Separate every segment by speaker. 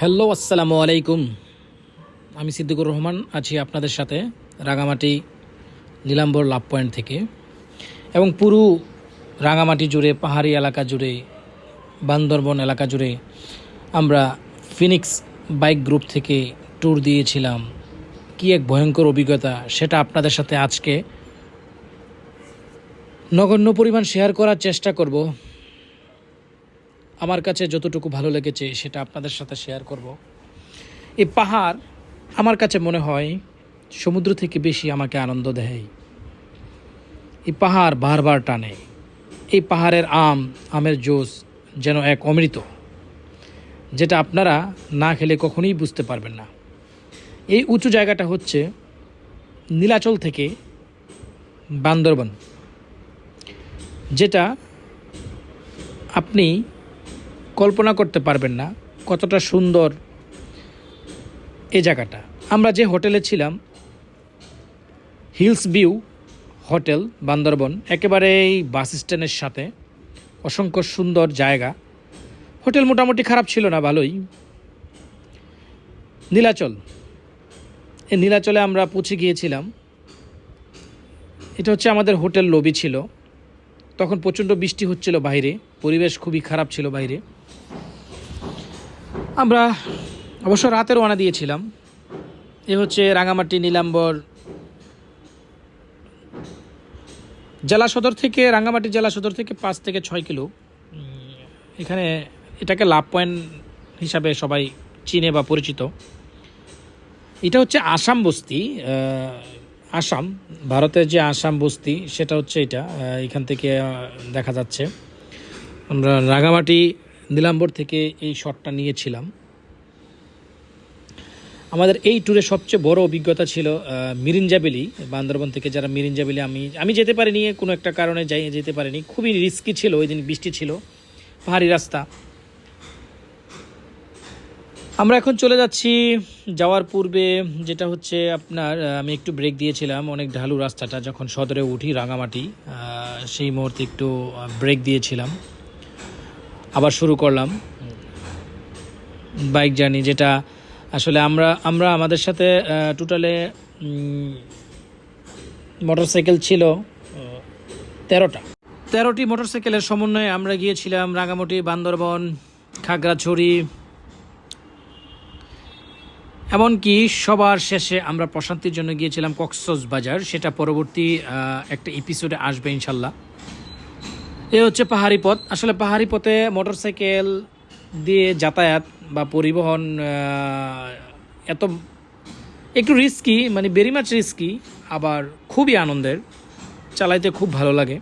Speaker 1: Hello, আসসালামু আলাইকুম। আমি সিদ্দিকুর রহমান, আছি আপনাদের সাথে রাঙামাটি নীলাম্বর লাভ পয়েন্ট থেকে। এবং পুরো রাঙামাটি জুড়ে, পাহাড়ি এলাকা জুড়ে, বান্দরবন এলাকা জুড়ে আমরা ফিনিক্স বাইক গ্রুপ থেকে ট্যুর দিয়েছিলাম। কি এক ভয়ঙ্কর অভিজ্ঞতা, সেটা আপনাদের সাথে আজকে নগণ্য পরিমাণ শেয়ার করার চেষ্টা করব। আমার কাছে যতটুকু ভালো লেগেছে সেটা আপনাদের সাথে শেয়ার করব। এই পাহাড় আমার কাছে মনে হয় সমুদ্র থেকে বেশি আমাকে আনন্দ দেয়। এই পাহাড় বারবার টানে। এই পাহাড়ের আম, আমের জোস যেন এক অমৃত, যেটা আপনারা না খেলে কখনোই বুঝতে পারবেন না। এই উঁচু জায়গাটা হচ্ছে নীলাচল থেকে বান্দরবন, যেটা আপনি কল্পনা করতে পারবেন না কতটা সুন্দর এ জায়গাটা। আমরা যে হোটেলে ছিলাম, হিলস ভিউ হোটেল, বান্দরবন একেবারে এই বাস স্ট্যান্ডের সাথে, অসংখ্য সুন্দর জায়গা। হোটেল মোটামুটি খারাপ ছিল না, ভালোই। নীলাচল। এই নীলাচলে আমরা পৌঁছে গিয়েছিলাম। এটা হচ্ছে আমাদের হোটেল লবি ছিল। তখন প্রচণ্ড বৃষ্টি হচ্ছিল বাইরে, পরিবেশ খুবই খারাপ ছিল বাইরে। আমরা অবশ্য রাতে রওনা দিয়েছিলাম। এ হচ্ছে রাঙামাটি, নীলাম্বর জেলা সদর থেকে, রাঙামাটি জেলা সদর থেকে পাঁচ থেকে ছয় কিলো। এখানে এটাকে লাভ পয়েন্ট হিসাবে সবাই চিনে বা পরিচিত। এটা হচ্ছে আসাম বস্তি আসাম, ভারতের যে আসাম বস্তি, সেটা হচ্ছে এটা এখান থেকে দেখা যাচ্ছে। আমরা রাঙামাটি, নীলাম্বর থেকে এই শটটা নিয়েছিলাম। আমাদের এই ট্যুরে সবচেয়ে বড় অভিজ্ঞতা ছিল মিরিঞ্জাবেলি বান্দরবন থেকে যারা মিরিঞ্জাবেলি আমি আমি যেতে পারিনি, কোনো একটা কারণে যাই, যেতে পারিনি। খুবই রিস্কি ছিল, ওই দিন বৃষ্টি ছিল, পাহাড়ি রাস্তা। আমরা এখন চলে যাচ্ছি যাওয়ার পূর্বে, যেটা হচ্ছে আপনার আমি একটু ব্রেক দিয়েছিলাম, অনেক ঢালু রাস্তাটা যখন সদরে উঠি রাঙামাটি সেই মুহূর্তে একটু ব্রেক দিয়েছিলাম। আবার শুরু করলাম। বাইক জার্নি যেটা আসলে আমরা আমরা আমাদের সাথে টোটালে মোটরসাইকেল ছিল তেরোটা। তেরোটি মোটরসাইকেলের সমন্বয়ে আমরা গিয়েছিলাম রাঙামাটি, বান্দরবন, খাগড়াছড়ি এমনকি সবার শেষে আমরা প্রশান্তির জন্য গিয়েছিলাম কক্সস বাজার। সেটা পরবর্তী একটা এপিসোডে আসবে ইনশাল্লাহ। এ হচ্ছে পাহাড়ি পথ। আসলে পাহাড়ি পথে মোটরসাইকেল দিয়ে যাতায়াত বা পরিবহন এত একটু রিস্কি মানে ভেরি মাছ রিস্কি আবার খুবই আনন্দের, চালাইতে খুব ভালো লাগে।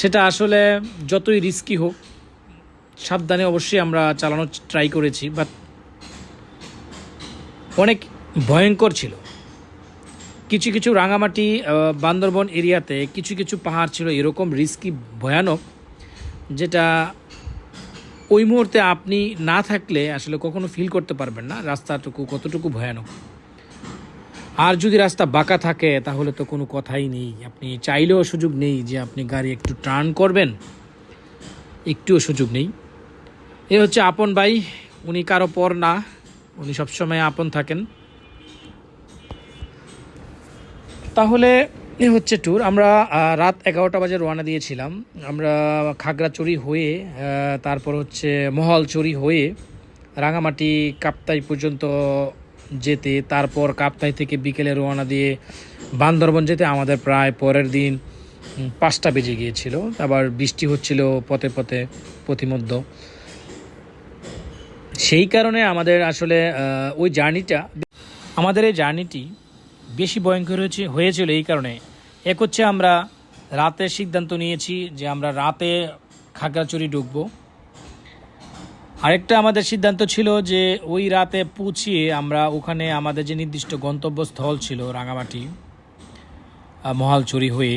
Speaker 1: সেটা আসলে যতই রিস্কি হোক, সাবধানে অবশ্যই আমরা চালানোর ট্রাই করেছি বাট অনেক ভয়ঙ্কর ছিল। কিছু কিছু রাঙামাটি বান্দরবন এরিয়াতে কিছু কিছু পাহাড় ছিল এরকম রিস্কি ভয়ানক, যেটা ওই মুহূর্তে আপনি না থাকলে আসলে কখনো ফিল করতে পারবেন না। রাস্তাটুকু কতটুকু ভয়ানক। আর যদি রাস্তা বাঁকা থাকে, তাহলে তো কোনো কথাই নেই। আপনি চাইলেও সুযোগ নেই যে আপনি গাড়ি একটু টার্ন করবেন। একটুও সুযোগ নেই। এ হচ্ছে আপন ভাই, উনি কারও পর না। উনি সবসময় আপন থাকেন। তাহলে এ হচ্ছে ট্যুর আমরা রাত এগারোটা বাজে রওনা দিয়েছিলাম। আমরা খাগড়াচড়ি হয়ে তারপর হচ্ছে মহলচড়ি হয়ে রাঙামাটি কাপ্তাই পর্যন্ত যেতে, তারপর কাপ্তাই থেকে বিকেলে রওনা দিয়ে বান্দরবন যেতে আমাদের প্রায় পরের দিন পাঁচটা বেজে গিয়েছিল। আবার বৃষ্টি হচ্ছিল পথে পথে পথিমধ্য সেই কারণে আমাদের আসলে ওই জার্নিটা, আমাদের এই জার্নিটি বেশি ভয়ঙ্কর হয়েছে, হয়েছিল এই কারণে। এক হচ্ছে আমরা রাতে সিদ্ধান্ত নিয়েছি যে আমরা রাতে খাগড়াচড়ি ঢুকবো। আরেকটা আমাদের সিদ্ধান্ত ছিল যে ওই রাতে পৌঁছিয়ে আমরা ওখানে আমাদের যে নির্দিষ্ট গন্তব্যস্থল ছিল রাঙামাটি মহালচুরি হয়ে,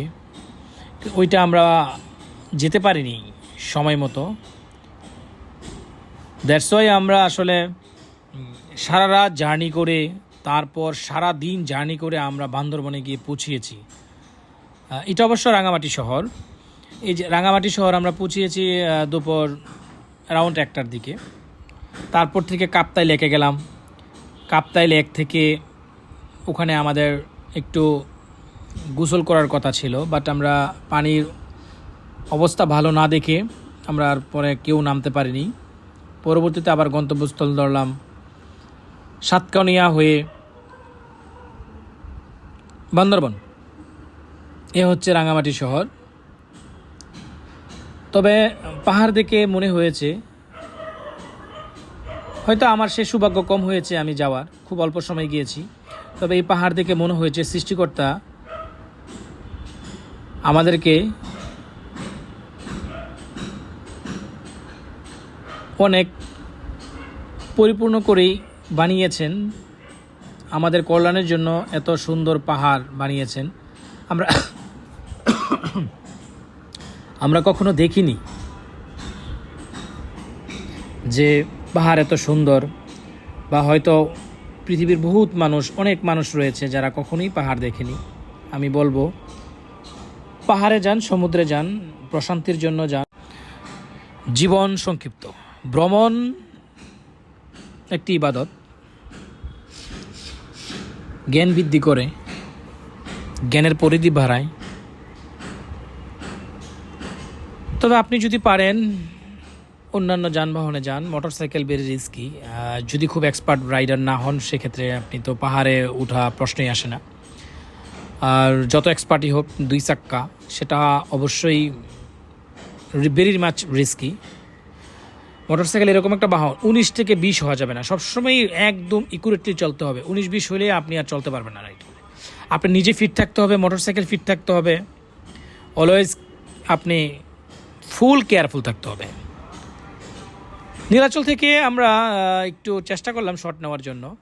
Speaker 1: ওইটা আমরা যেতে পারিনি সময় মতো। দ্যাটস ওয়াই আমরা আসলে সারা রাত জার্নি করে, তারপর সারা দিন জার্নি করে আমরা বান্দরবনে গিয়ে পৌঁছিয়েছি। এটা অবশ্য রাঙামাটি শহর। এই যে রাঙামাটি শহর আমরা পৌঁছিয়েছি দুপুর অ্যারাউন্ড একটার দিকে। তারপর থেকে কাপ্তাই লেকে গেলাম। কাপ্তাই লেক থেকে ওখানে আমাদের একটু গোসল করার কথা ছিল বাট আমরা পানির অবস্থা ভালো না দেখে আমরা আর পরে কেউ নামতে পারিনি। পরবর্তীতে আবার গন্তব্যস্থল ধরলাম। সাতকানিয়া হয়ে বান্দরবন। এ হচ্ছে রাঙামাটি শহর। তবে পাহাড় দেখে মনে হয়েছে, হয়তো আমার সে সৌভাগ্য কম হয়েছে আমি যাওয়ার, খুব অল্প সময় গিয়েছি। তবে এই পাহাড় দেখে মনে হয়েছে সৃষ্টিকর্তা আমাদেরকে অনেক পরিপূর্ণ করেই বানিয়েছেন। আমাদের কল্যাণের জন্য এত সুন্দর পাহাড় বানিয়েছেন। আমরা আমরা কখনো দেখিনি যে পাহাড় এত সুন্দর বা হয়তো পৃথিবীর বহুত মানুষ, অনেক মানুষ রয়েছে যারা কখনোই পাহাড় দেখেনি। আমি বলব, পাহাড়ে যান, সমুদ্রে যান, প্রশান্তির জন্য যান। জীবন সংক্ষিপ্ত। ভ্রমণ একটি ইবাদত। জ্ঞান বৃদ্ধি করে, জ্ঞানের পরিধি বাড়ায়। তবে আপনি যদি পারেন, অন্যান্য যানবাহনে যান, মোটরসাইকেল বেড়ে রিস্কি। যদি খুব এক্সপার্ট রাইডার না হন, সেক্ষেত্রে আপনি তো পাহাড়ে ওঠা প্রশ্নই আসে না। আর যত এক্সপার্টই হোক, দুই চাক্কা, সেটা অবশ্যই ভেরি মাছ রিস্কি মোটরসাইকেল এরকম একটা বাহন, উনিশ থেকে বিশ হওয়া যাবে না। সবসময় একদম ইকুরেটলি চলতে হবে। উনিশ, বিশ হলে আপনি আর চলতে পারবেন না রাইট আপনি নিজে ফিট থাকতে হবে, মোটরসাইকেল ফিট থাকতে হবে। অলওয়েজ আপনি ফুল কেয়ারফুল থাকতে হবে। নীলাচল থেকে আমরা একটু চেষ্টা করলাম শট নেওয়ার জন্য।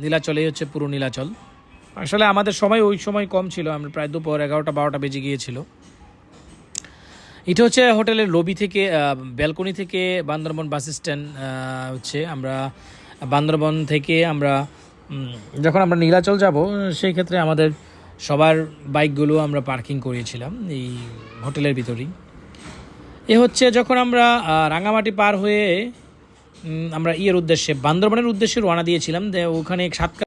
Speaker 1: নীলাচলেই হচ্ছে পুরো নীলাচল। আসলে আমাদের সময় ওই সময় কম ছিল। আমরা প্রায় দুপুর এগারোটা, বারোটা বেজে গিয়েছিল। এটা হচ্ছে হোটেলের লবি থেকে ব্যালকনি থেকে বান্দরবন বাস স্ট্যান্ড হচ্ছে আমরা বান্দরবন থেকে আমরা যখন আমরা নীলাচল যাব, সেই ক্ষেত্রে আমাদের সবার বাইকগুলো আমরা পার্কিং করিয়েছিলাম এই হোটেলের ভিতরেই। এ হচ্ছে যখন আমরা রাঙামাটি পার হয়ে আমরা ইয়ের উদ্দেশ্যে, বান্দরবনের উদ্দেশ্যে রওনা দিয়েছিলাম ওখানে সাত